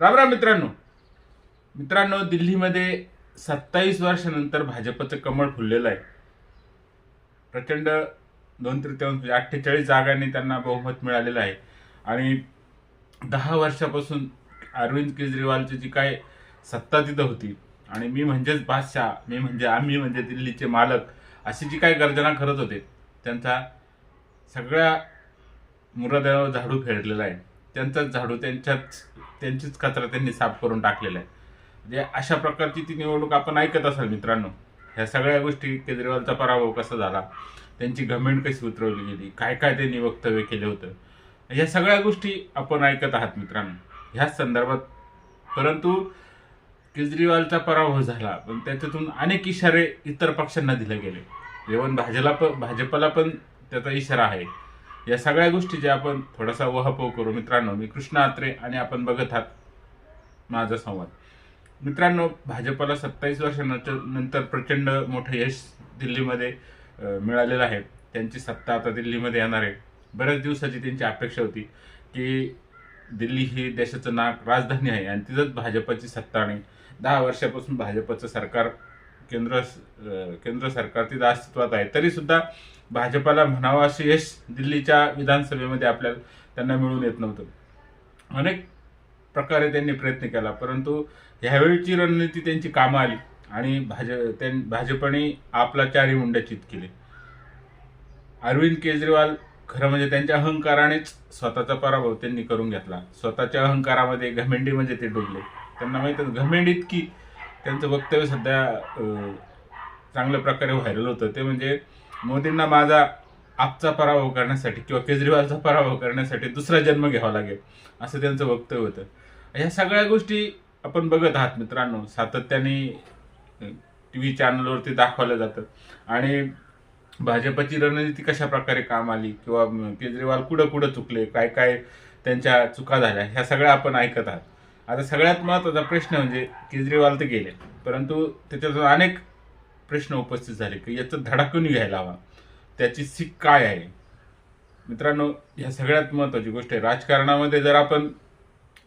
राम राम मित्रांनो. मित्रांनो दिल्लीमध्ये सत्तावीस वर्षानंतर भाजपचं कमळ फुललेलं आहे. प्रचंड दोन तृतीयांश म्हणजे अठ्ठेचाळीस जागांनी त्यांना बहुमत मिळालेलं आहे. आणि दहा वर्षापासून अरविंद केजरीवालची जी काय सत्ता तिथं होती आणि मी म्हणजेच बादशाह मी म्हणजे आम्ही म्हणजे दिल्लीचे मालक अशी जी काय गर्जना करत होते त्यांचा सगळ्या मुराद्यावर झाडू फेडलेला आहे. त्यांचाच झाडू त्यांच्याच त्यांचीच कचरा त्यांनी साफ करून टाकलेला आहे. म्हणजे अशा प्रकारची ती निवडणूक आपण ऐकत असाल मित्रांनो. ह्या सगळ्या गोष्टी केजरीवालचा पराभव कसा झाला? त्यांची गमेंट कशी उतरवली गेली? काय काय त्यांनी वक्तव्य केलं होतं? ह्या सगळ्या गोष्टी आपण ऐकत आहात मित्रांनो. ह्याच संदर्भात परंतु केजरीवालचा पराभव झाला पण त्याच्यातून अनेक इशारे इतर पक्षांना दिले गेले. जेवण भाजला पण भाजपला पण त्याचा इशारा आहे. या सगळ्या गोष्टी ज्या आपण थोडासा वहापोह करू मित्रांनो मी कृष्णा आत्रे आणि आपण बघत आहात माझा संवाद. मित्रांनो भाजपला सत्तावीस वर्षानंतर नंतर प्रचंड मोठं यश दिल्लीमध्ये मिळालेलं आहे. त्यांची सत्ता आता दिल्लीमध्ये येणार आहे. बऱ्याच दिवसाची त्यांची अपेक्षा होती की दिल्ली ही देशाचं नाक राजधानी आहे आणि तिथंच भाजपची सत्ता आणि दहा वर्षापासून भाजपचं सरकार केंद्र केंद्र सरकार तिथं अस्तित्वात आहे. तरी सुद्धा भाजपला म्हणावं असे यश दिल्लीच्या विधानसभेमध्ये आपल्याला त्यांना मिळून येत नव्हतं. अनेक प्रकारे त्यांनी प्रयत्न केला परंतु ह्यावेळीची रणनीती त्यांची कामं आली आणि भाज त्यां भाजपने आपला चारी मुंड्या चित केले. अरविंद केजरीवाल खरं म्हणजे त्यांच्या अहंकारानेच स्वतःचा पराभव त्यांनी करून घेतला. स्वतःच्या अहंकारामध्ये घमेंडी म्हणजे ते डुबले. त्यांना माहीत घमेंडी इतकी त्यांचं वक्तव्य सध्या चांगल्या प्रकारे व्हायरल होतं. ते म्हणजे मोदींना माझा आपचा पराभव करण्यासाठी किंवा केजरीवालचा पराभव करण्यासाठी दुसरा जन्म घ्यावा लागेल असं त्यांचं वक्तव्य होतं. ह्या सगळ्या गोष्टी आपण बघत आहात मित्रांनो. सातत्याने टी व्ही चॅनलवरती दाखवलं जातं आणि भाजपची रणनीती कशा प्रकारे काम आली किंवा केजरीवाल कुठं कुठं चुकले काय काय त्यांच्या चुका झाल्या ह्या सगळ्या आपण ऐकत आहात. आता सगळ्यात महत्त्वाचा प्रश्न म्हणजे केजरीवाल तर गेले. परंतु त्याच्यातून अनेक प्रश्न उपस्थित झाले की याचं धडा कोणी घ्यायला हवा? त्याची सीख काय आहे? मित्रांनो ह्या सगळ्यात महत्त्वाची गोष्ट आहे. राजकारणामध्ये जर आपण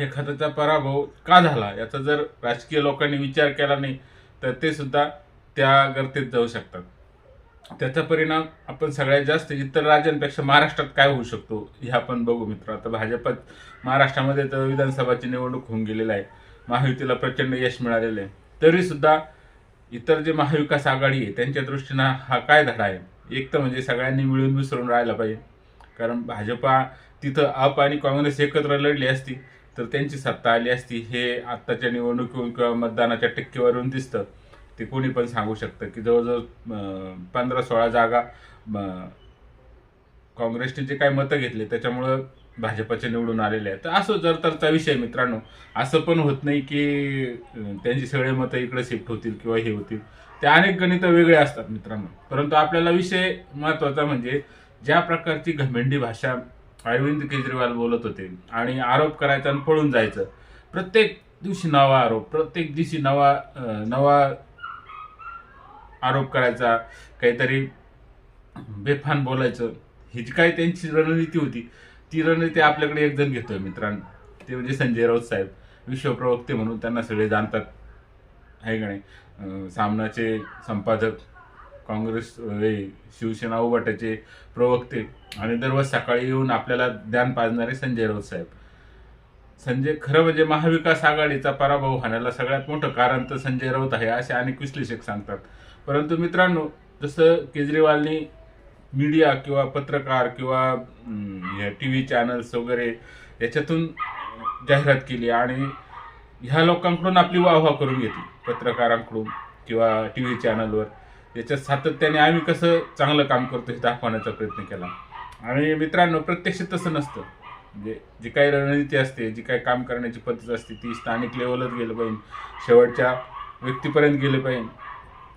एखाद्याचा पराभव का झाला? याचा जर राजकीय लोकांनी विचार केला नाही तर ते सुद्धा त्या गर्तेत जाऊ शकतात. त्याचा परिणाम आपण सगळ्यात जास्त इतर राज्यांपेक्षा महाराष्ट्रात काय होऊ शकतो हे आपण बघू मित्र. आता भाजपात महाराष्ट्रामध्ये तर विधानसभाची निवडणूक होऊन गेलेली आहे. महायुतीला प्रचंड यश मिळालेलं आहे. तरी सुद्धा इतर जे महाविकास आघाडी आहे त्यांच्या दृष्टीनं हा काय धडा आहे? एक तर म्हणजे सगळ्यांनी मिळून मिसळून राहायला पाहिजे. कारण भाजपा तिथं आप आणि काँग्रेस एकत्र लढली असती तर त्यांची सत्ता आली असती. हे आत्ताच्या निवडणुकीवरून किंवा मतदानाच्या टक्केवारीवरून दिसतं. ते कोणी पण सांगू शकतं की जवळजवळ पंधरा सोळा जागा काँग्रेसने जे काय मतं घेतले त्याच्यामुळं भाजपचे निवडून आलेले आहेत. तर असं जर तरचा विषय मित्रांनो. असं पण होत नाही की त्यांची सगळे मतं इकडे शिफ्ट होतील किंवा हे होतील. ते अनेक गणितं वेगळे असतात मित्रांनो. परंतु आपल्याला विषय महत्त्वाचा म्हणजे ज्या प्रकारची घमेंडी भाषा अरविंद केजरीवाल बोलत होते आणि आरोप करायचा आणि पळून जायचं प्रत्येक दिवशी नवा आरोप प्रत्येक दिवशी नवा नवा आरोप करायचा काहीतरी बेफान बोलायचं. ही जी काय त्यांची रणनीती होती ती रणनीती आपल्याकडे एक जण घेतोय मित्रांनो. ते म्हणजे संजय राऊत साहेब. विश्वप्रवक्ते म्हणून त्यांना सगळे जाणतात. आहे का नाही? सामनाचे संपादक काँग्रेस शिवसेना उभटाचे प्रवक्ते. आणि दररोज सकाळी येऊन आपल्याला ध्यान पाजणारे संजय राऊत साहेब. संजय खरं म्हणजे महाविकास आघाडीचा पराभव होण्याला सगळ्यात मोठं कारण तर संजय राऊत आहे असे अनेक विश्लेषक सांगतात. परंतु मित्रांनो जसं केजरीवालनी मीडिया किंवा पत्रकार किंवा टी व्ही चॅनल्स वगैरे याच्यातून जाहिरात केली आणि ह्या लोकांकडून आपली वाहवा करून घेतली पत्रकारांकडून किंवा टी व्ही चॅनलवर याच्यात सातत्याने आम्ही कसं चांगलं काम करतो हे दाखवण्याचा प्रयत्न केला. आणि मित्रांनो प्रत्यक्ष तसं नसतं. म्हणजे जी काही रणनीती असते जी काही काम करण्याची पद्धत असते ती स्थानिक लेवलच गेलं पाहिजे. शेवटच्या व्यक्तीपर्यंत गेले पाहिजे.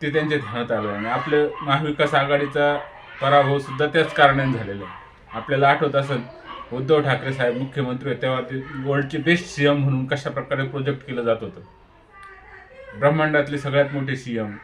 ते त्यांच्या ध्यानात आलं आणि आपलं महाविकास आघाडीचा पराभव सुद्धा त्याच कारणाने झालेला आहे. आपल्याला आठवत असेल उद्धव ठाकरे साहेब मुख्यमंत्री होते तेव्हा ते वर्ल्डचे बेस्ट सी एम म्हणून कशा प्रकारे प्रोजेक्ट केलं जात होतं. ब्रह्मांडातले सगळ्यात मोठे सी एम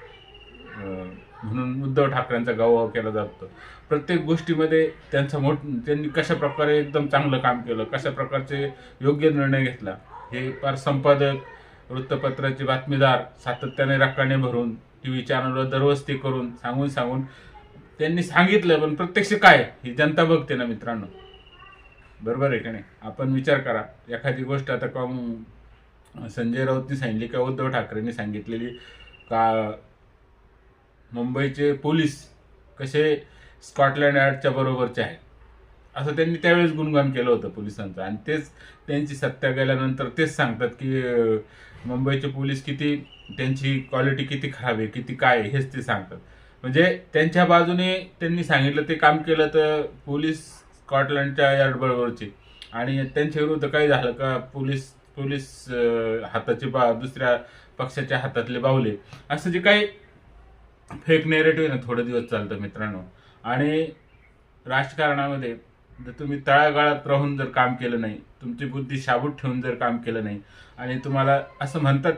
म्हणून उद्धव ठाकरेंचा गौरव केला जातो प्रत्येक गोष्टीमध्ये त्यांचं मोठ त्यांनी कशा प्रकारे एकदम चांगलं काम केलं कशा प्रकारचे योग्य निर्णय घेतला हे फार संपादक वृत्तपत्राचे बातमीदार सातत्याने रक्काने भरून टी व्ही चॅनलवर दरवस्ती करून सांगून सांगून त्यांनी सांगितलं पण प्रत्यक्ष काय? ही जनता बघते ना मित्रांनो. बरोबर आहे का नाही? आपण विचार करा. एखादी गोष्ट आता का संजय राऊतनी सांगितली का उद्धव ठाकरेंनी सांगितलेली का मुंबईचे पोलीस कसे स्कॉटलँड यार्डच्या बरोबरचे आहेत? असं त्यांनी त्यावेळेस गुणगान केलं होतं पोलिसांचं. आणि तेच त्यांची सत्ता गेल्यानंतर तेच सांगतात की मुंबईचे पोलीस किती त्यांची क्वालिटी किती खराब आहे किती काय आहे हेच ते सांगतात. म्हणजे त्यांच्या बाजूने त्यांनी सांगितलं ते काम केलं तर पोलीस स्कॉटलंडच्या यार्ड बरोबरचे आणि त्यांच्या विरुद्ध काय झालं का पोलीस पोलीस हाताचे बा दुसऱ्या पक्षाच्या हातातले बावले असं जे काही फेक नेरेटिव्ह ना थोडे दिवस चालतं मित्रांनो. आणि राजकारणामध्ये जर तुम्ही तळागाळात राहून जर काम केलं नाही तुमची बुद्धी शाबूत ठेवून जर काम केलं नाही आणि तुम्हाला असं म्हणतात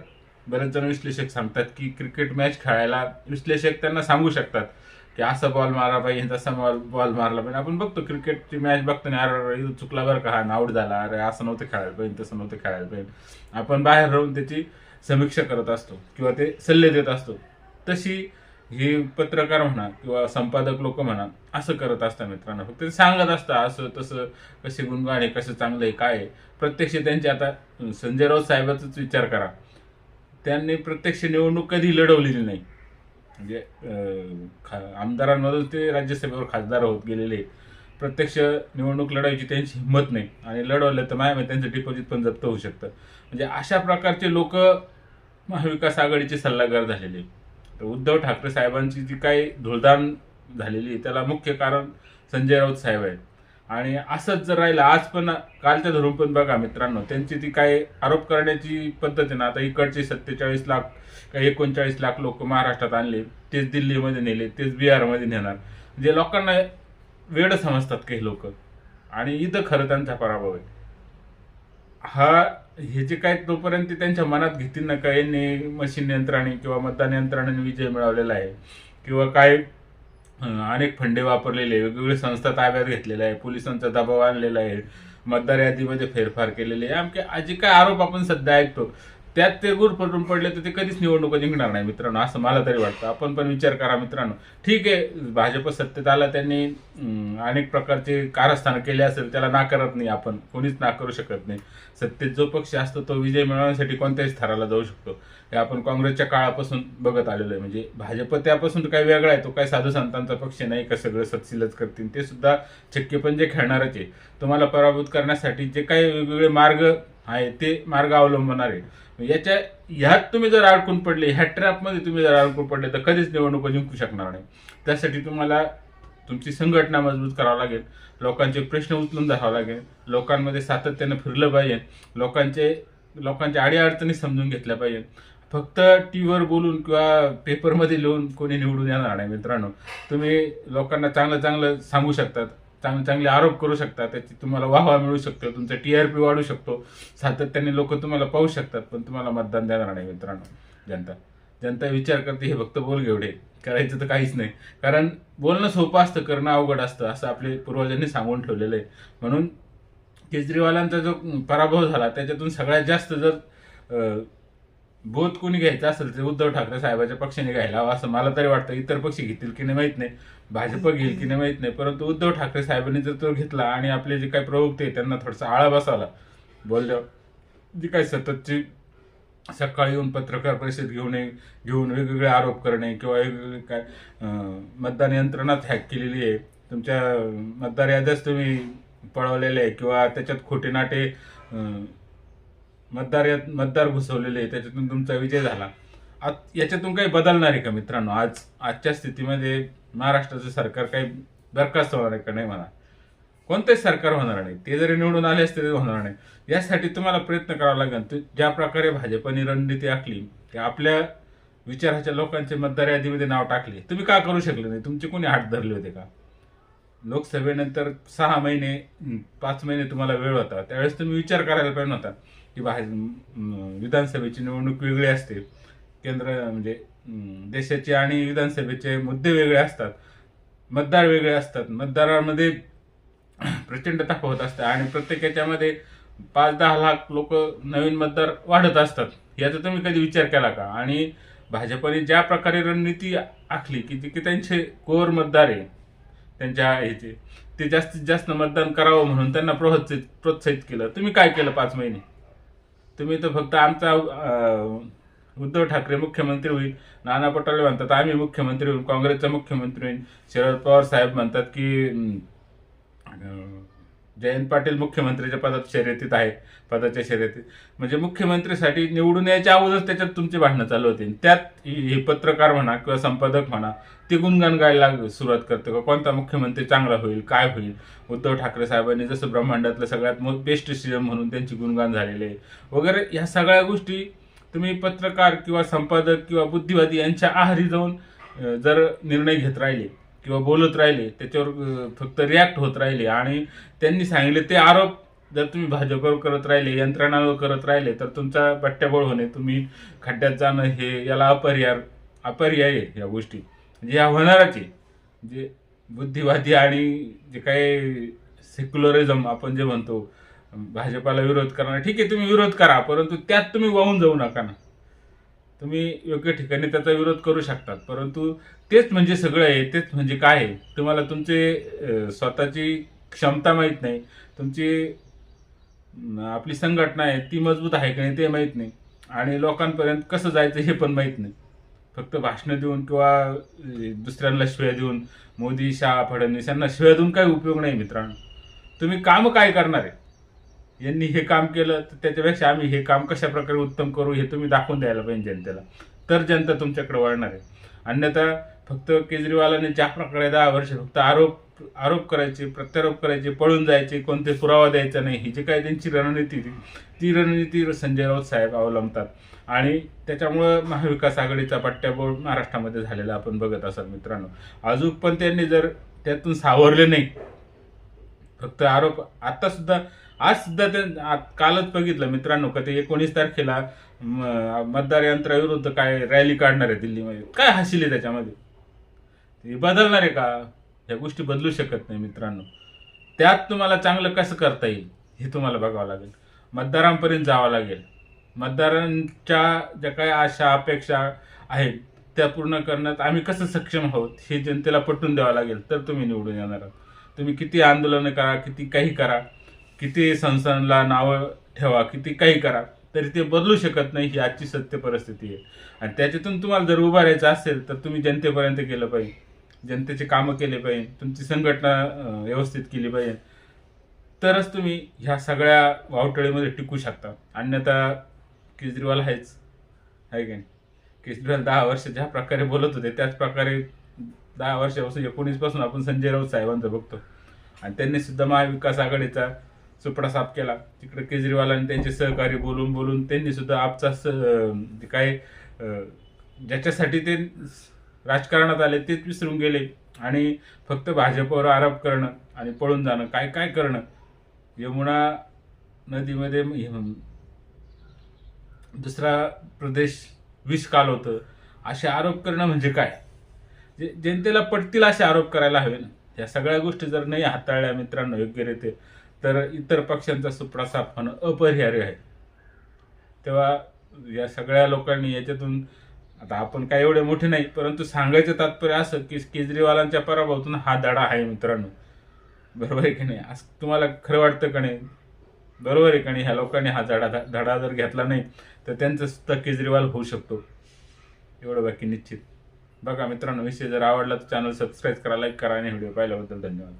बरेच जण विश्लेषक सांगतात की क्रिकेट मॅच खेळायला विश्लेषक त्यांना सांगू शकतात की असा बॉल मारा पाहिजे तसा बॉल बॉल मारला पाहिजे आपण बघतो क्रिकेटची मॅच बघतो ना अरे चुकला बरं का हा आऊट झाला. अरे असं नव्हतं खेळायला पाहिजे तसं नव्हतं खेळायला पाहिजे आपण बाहेर राहून त्याची समीक्षा करत असतो किंवा ते सल्ले देत असतो. तशी हे पत्रकार म्हणा किंवा संपादक लोक म्हणा असं करत असतात मित्रांनो. फक्त ते सांगत असतात असं तसं कसे गुणगान आहे कसं चांगलं आहे काय आहे. प्रत्यक्ष त्यांचे आता संजय राऊत साहेबाचाच विचार करा. त्यांनी प्रत्यक्ष निवडणूक कधी लढवलेली नाही. म्हणजे खा- आमदारांमधून ते राज्यसभेवर खासदार होत गेलेले प्रत्यक्ष निवडणूक लढायची त्यांची हिंमत नाही. आणि लढवलं तर माया त्यांचं डिपॉझिट पण जप्त होऊ शकतं. म्हणजे अशा प्रकारचे लोक महाविकास आघाडीचे सल्लागार झालेले आहेत. तर उद्धव ठाकरे साहेबांची जी काही धुळदाण झालेली आहे त्याला मुख्य कारण संजय राऊत साहेब आहेत. आणि असंच जर राहिलं आज पण कालच्या धरून पण बघा मित्रांनो त्यांची ती काय आरोप करण्याची पद्धत आहे ना आता इकडचे सत्तेचाळीस लाख काही एकोणचाळीस लाख लोक महाराष्ट्रात आणले तेच दिल्लीमध्ये नेले तेच बिहारमध्ये नेणार. जे लोकांना वेळ समजतात काही लोक. आणि इथं खरं त्यांचा पराभव आहे. हा हे जे काय तोपर्यंत ते त्यांच्या मनात घेतील ना का मशीन यंत्राने किंवा मतदान यंत्राने विजय मिळवलेला आहे. किंवा काय अनेक फंडे वापरलेले आहे, वेगवेगळ्या संस्था ताब्यात घेतलेल्या आहे. पोलिसांचा दबाव आणलेला आहे. मतदार यादीमध्ये फेरफार केलेले आहे. आमके जे काय आरोप आपण सध्या ऐकतो? त्यात ते गुर पडून पडले तर ते कधीच निवडणुका जिंकणार नाही मित्रांनो. असं मला तरी वाटतं. आपण पण विचार करा मित्रांनो. ठीक आहे भाजप सत्तेत आला त्यांनी अनेक प्रकारचे कारस्थानं केले असेल त्याला नाकारत नाही आपण. कोणीच नाकारू शकत नाही. सत्तेत जो पक्ष असतो तो विजय मिळवण्यासाठी कोणत्याही स्तराला जाऊ शकतो. हे आपण काँग्रेसच्या काळापासून बघत आलेलो आहे. म्हणजे भाजप त्यापासून काही वेगळा आहे तो काही साधू संतांचा पक्ष नाही का सगळं सत्सिलच करतील ते सुद्धा छक्के पण जे खेळणारच आहे. तुम्हाला पराभूत करण्यासाठी जे काही वेगवेगळे मार्ग आहे ते मार्ग अवलंबणार आहे. याच्या ह्यात तुम्ही जर अडकून पडले ह्या ट्रॅपमध्ये तुम्ही जर अडकून पडले तर कधीच निवडणूक जिंकू शकणार नाही. त्यासाठी तुम्हाला तुमची संघटना मजबूत करावं लागेल. लोकांचे प्रश्न उचलून धरावं लागेल. लोकांमध्ये सातत्यानं फिरलं पाहिजे. लोकांचे लोकांच्या अडीअडचणी समजून घेतल्या पाहिजे फक्त टी व्हीवर बोलून किंवा पेपरमध्ये लिहून कोणी निवडून येणार नाही मित्रांनो. तुम्ही लोकांना चांगलं चांगलं सांगू शकतात चांगले चांगले आरोप करू शकता त्याची तुम्हाला वाहवा मिळू शकतो तुमचा टी आर पी वाढू शकतो. सातत्याने लोक तुम्हाला पाहू शकतात पण तुम्हाला मतदान देणार नाही मित्रांनो जनता. जनता विचार करते हे फक्त बोल घेवडे करायचं तर काहीच नाही. कारण बोलणं सोपं असतं करणं अवघड असतं असं आपले पूर्वजांनी सांगून ठेवलेलं आहे. म्हणून केजरीवालांचा जो पराभव झाला त्याच्यातून सगळ्यात जास्त जर बोध कोणी घ्यायचा असेल तर उद्धव ठाकरे साहेबाच्या पक्षाने घ्यायला हवा असं मला तरी वाटतं. इतर पक्ष घेतील की नाही माहीत नाही. भाजप घेईल की नाही माहीत नाही. परंतु उद्धव ठाकरे साहेबांनी जर तो घेतला आणि आपले जे काही प्रवक्ते त्यांना थोडासा आळा बसावला. बोलल्यावर जी काही सततची सकाळी येऊन पत्रकार परिषद घेऊन घेऊन वेगवेगळे आरोप करणे किंवा वेगवेगळे काय मतदान यंत्रणाच हॅक केलेली आहे. तुमच्या मतदार याद्याच तुम्ही पळवलेले आहे किंवा त्याच्यात खोटे नाटे मतदार यात मतदार घुसवलेले आहे त्याच्यातून तुमचा विजय झाला. आत याच्यातून काही बदलणार आहे का मित्रांनो? आज आजच्या स्थितीमध्ये महाराष्ट्राचं सरकार काही बरखास्त होणार आहे का नाही म्हणा? कोणतेच सरकार होणार नाही. ते जरी निवडून आले असते तरी होणार नाही. यासाठी तुम्हाला प्रयत्न करावा लागेल. ज्या प्रकारे भाजपने रणनीती आखली ते आपल्या विचाराच्या लोकांचे मतदार यादीमध्ये नाव टाकले तुम्ही का करू शकले नाही? तुमचे कोणी हात धरले होते का? लोकसभेनंतर सहा महिने पाच महिने तुम्हाला वेळ होता. त्यावेळेस तुम्ही विचार करायला पाहिजे होता की अं, विधानसभेची निवडणूक वेगळी असते. केंद्र म्हणजे देशाचे आणि विधानसभेचे मुद्दे वेगळे असतात. मतदार वेगळे असतात. मतदारांमध्ये प्रचंड तफावत असते आणि प्रत्येक याच्यामध्ये पाच दहा लाख लोक नवीन मतदार वाढत असतात. याचा तुम्ही कधी विचार केला का? आणि भाजपने ज्या प्रकारे रणनीती आखली की ते की त्यांचे कोर मतदार आहे त्यांच्या ह्याचे ते जास्तीत जास्त मतदान करावं म्हणून त्यांना प्रोत्साहित प्रोत्साहित केलं. तुम्ही काय केलं पाच महिने? तुम्ही तर फक्त आमचा उद्धव ठाकरे मुख्यमंत्री होईल. नाना पटोले म्हणतात आम्ही मुख्यमंत्री होईल काँग्रेसचा मुख्यमंत्री होईल शरद पवार साहेब म्हणतात की जयंत पाटील मुख्यमंत्र्याच्या पदात शर्यतीत आहे पदाच्या शर्यतीत. म्हणजे मुख्यमंत्रीसाठी निवडून यायच्या अगोदर त्याच्यात तुमची भांडणं चालू होती. त्यात हे पत्रकार म्हणा किंवा संपादक म्हणा ते गुणगान गायला सुरुवात करते का? कोणता मुख्यमंत्री चांगला होईल काय होईल? उद्धव ठाकरे साहेबांनी जसं ब्रह्मांडातलं सगळ्यात बेस्ट सीएम म्हणून त्यांची गुणगान झालेले आहे वगैरे ह्या सगळ्या गोष्टी तुम्ही पत्रकार किंवा संपादक किंवा बुद्धिवादी यांच्या आहारी जाऊन जर निर्णय घेत राहिले किंवा बोलत राहिले त्याच्यावर फक्त रिॲक्ट होत राहिले. आणि त्यांनी सांगितले ते आरोप जर तुम्ही भाजपवर करत राहिले यंत्रणावर करत राहिले तर तुमचा बट्ट्याबोळ होणे तुम्ही खड्ड्यात जाणं हे याला अपरिहार अपरिहाय आहे या गोष्टी. म्हणजे ह्या होणारच आहे. जे बुद्धिवादी आणि जे काही सेक्युलरिझम आपण जे म्हणतो भाजपाला विरोध करणार ठीक आहे तुम्ही विरोध करा परंतु त्यात तुम्ही वाहून जाऊ नका ना. तुम्ही योग्य ठिकाणी त्याचा विरोध करू शकतात. परंतु तेच म्हणजे सगळं आहे तेच म्हणजे काय आहे तुम्हाला तुमचे स्वतःची क्षमता माहीत नाही तुमची आपली संघटना आहे ती मजबूत आहे का नाही ते माहीत नाही. आणि लोकांपर्यंत कसं जायचं हे पण माहीत नाही. फक्त भाषणं देऊन किंवा दुसऱ्यांना शिव्या देऊन मोदी शाह फडणवीस यांना शिव्या देऊन काही उपयोग नाही मित्रांनो. तुम्ही काम काय करणार आहे? यांनी हे काम केलं तर त्याच्यापेक्षा आम्ही हे काम कशा प्रकारे उत्तम करू हे तुम्ही दाखवून द्यायला पाहिजे जनतेला. तर जनता तुमच्याकडे वळणार आहे. अन्यथा फक्त केजरीवालाने ज्या प्रकारे दहा वर्ष फक्त आरोप आरोप करायचे प्रत्यारोप करायचे पळून जायचे कोणते पुरावा द्यायचा नाही ही जी काय त्यांची रणनीती होती, ती रणनीती संजय राऊत साहेब अवलंबतात. आणि त्याच्यामुळं महाविकास आघाडीचा पट्ट्याबोळ महाराष्ट्रामध्ये झालेला आपण बघत असाल मित्रांनो. अजून पण त्यांनी जर त्यातून सावरले नाही फक्त आरोप आता सुद्धा आज सुद्धा ते कालच बघितलं मित्रांनो का ते एकोणीस तारखेला म- मतदार यंत्राविरुद्ध काय रॅली काढणार आहे दिल्लीमध्ये. काय हसिले त्याच्यामध्ये? ते बदलणार आहे का? ह्या गोष्टी बदलू शकत नाही मित्रांनो. त्यात तुम्हाला चांगलं कसं करता येईल हे तुम्हाला बघावं लागेल. मतदारांपर्यंत जावं लागेल. मतदारांच्या ज्या काही आशा अपेक्षा आहेत त्या पूर्ण करण्यात आम्ही कसं सक्षम आहोत हे जनतेला पटवून द्यावं लागेल तर तुम्ही निवडून येणार आहात. तुम्ही किती आंदोलनं करा किती काही करा किती संस्थांना नावं ठेवा किती काही करा तरी ते बदलू शकत नाही ही आजची सत्य परिस्थिती आहे. आणि त्याच्यातून तुम्हाला जर उभं राहायचं असेल तर तुम्ही जनतेपर्यंत केलं पाहिजे. जनतेचे कामं केले पाहिजे. तुमची संघटना व्यवस्थित केली पाहिजे. तरच तुम्ही ह्या सगळ्या वावटळीमध्ये टिकू शकता. अन्यथा केजरीवाल आहेच. आहे की नाही? केजरीवाल दहा वर्ष ज्या प्रकारे बोलत होते त्याच प्रकारे दहा वर्षापासून एकोणीसपासून आपण संजय राऊत साहेबांचं बघतो. आणि त्यांनी सुद्धा महाविकास आघाडीचा सुपडा साफ केला. तिकडे केजरीवाल आणि त्यांचे सहकारी बोलून बोलून त्यांनी सुद्धा आपचा स जे काय ज्याच्यासाठी ते राजकारणात आले तेच विसरून गेले. आणि फक्त भाजपवर आरोप करणं आणि पळून जाणं काय काय करणं यमुना नदीमध्ये दुसरा प्रदेश विष काल होतं. असे आरोप करणं म्हणजे काय? जे जनतेला पटतील असे आरोप करायला हवे ना. या सगळ्या गोष्टी जर नाही हाताळल्या मित्रांनो योग्यरीत्या तर इतर पक्षांचा सुपडा साफ होणं अपरिहार्य आहे. तेव्हा या सगळ्या लोकांनी याच्यातून आता आपण काय एवढे मोठे नाही परंतु सांगायचं तात्पर्य असं की केजरीवालांच्या पराभवातून हा धडा आहे मित्रांनो. बरोबर आहे की नाही? असं तुम्हाला खरं वाटतं का नाही? बरोबर आहे का नाही? ह्या लोकांनी हा धडा धडा जर घेतला नाही तर त्यांचं सुद्धा केजरीवाल होऊ शकतो. एवढं बाकी निश्चित. बघा मित्रांनो विषय जर आवडला तर चॅनल सबस्क्राईब करा लाईक करा आणि व्हिडिओ पाहिल्याबद्दल धन्यवाद.